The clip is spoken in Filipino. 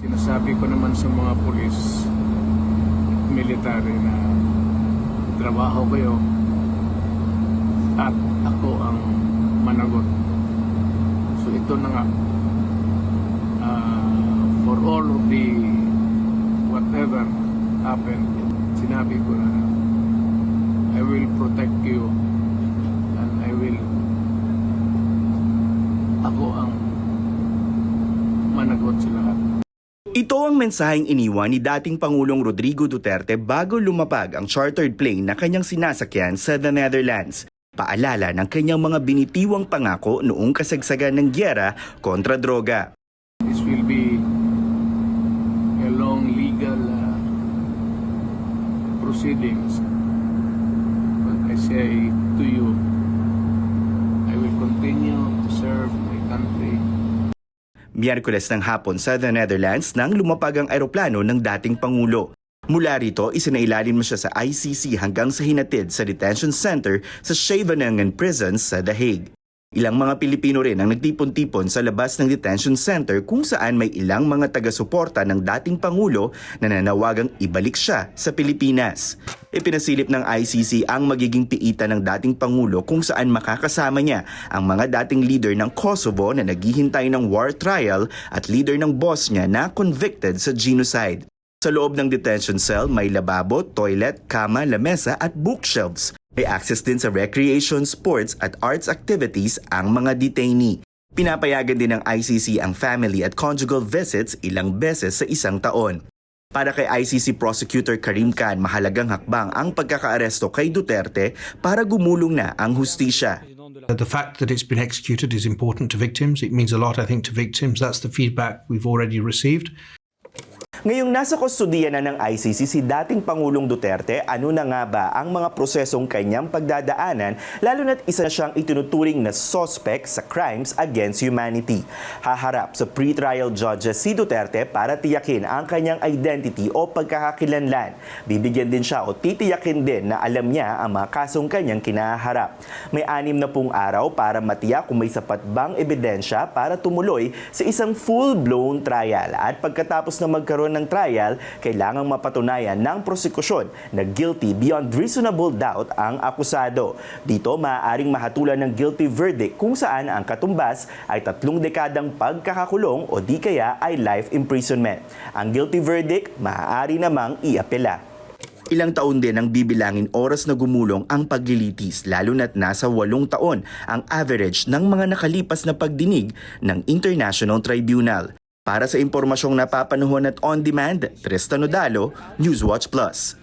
Sinasabi ko naman sa mga pulis at military na trabaho kayo at ako ang managot. So ito na nga. Ah, for all of the whatever happened, sinabi ko na I will protect you and I will ako ang managot lahat. Ito ang mensaheng iniwan ni dating Pangulong Rodrigo Duterte bago lumapag ang chartered plane na kanyang sinasakyan sa the Netherlands. Paalala ng kanyang mga binitiwang pangako noong kasagsagan ng gyera kontra droga. This will be a long legal uh, proceedings. But I say to you, I will continue to serve my country Miyerkules ng hapon sa the Netherlands nang lumapag ang eroplano ng dating Pangulo. Mula rito, isinailalim mo siya sa ICC hanggang sa hinatid sa detention center sa Scheveningen Prison sa The Hague. Ilang mga Pilipino rin ang nagtipon-tipon sa labas ng detention center kung saan may ilang mga taga-suporta ng dating Pangulo na nanawagang ibalik siya sa Pilipinas. Ipinasilip ng ICC ang magiging piita ng dating Pangulo kung saan makakasama niya ang mga dating leader ng Kosovo na naghihintay ng war trial at leader ng boss niya na convicted sa genocide. Sa loob ng detention cell, may lababo, toilet, kama, lamesa at bookshelves. May access din sa recreation, sports at arts activities ang mga detainee. Pinapayagan din ng ICC ang family at conjugal visits ilang beses sa isang taon. Para kay ICC Prosecutor Karim Khan, mahalagang hakbang ang pagkakaaresto kay Duterte para gumulong na ang hustisya. The fact that it's been executed is important to victims. It means a lot, I think, to victims. That's the feedback we've already received. Ngayong nasa kustudiya na ng ICC si dating Pangulong Duterte, ano na nga ba ang mga prosesong kanyang pagdadaanan lalo na't isa na siyang itinuturing na suspect sa crimes against humanity. Haharap sa pre-trial judges si Duterte para tiyakin ang kanyang identity o pagkakakilanlan. Bibigyan din siya o titiyakin din na alam niya ang mga kasong kanyang kinaharap. May anim na pung araw para matiyak kung may sapat bang ebidensya para tumuloy sa isang full-blown trial at pagkatapos na magkaroon ng trial, kailangang mapatunayan ng prosekusyon na guilty beyond reasonable doubt ang akusado. Dito, maaaring mahatulan ng guilty verdict kung saan ang katumbas ay tatlong dekadang pagkakakulong o di kaya ay life imprisonment. Ang guilty verdict, maaari namang iapela. Ilang taon din ang bibilangin oras na gumulong ang paglilitis lalo na't nasa walong taon ang average ng mga nakalipas na pagdinig ng International Tribunal. Para sa impormasyong napapanuhon at on-demand, Tristan Odalo, Newswatch Plus.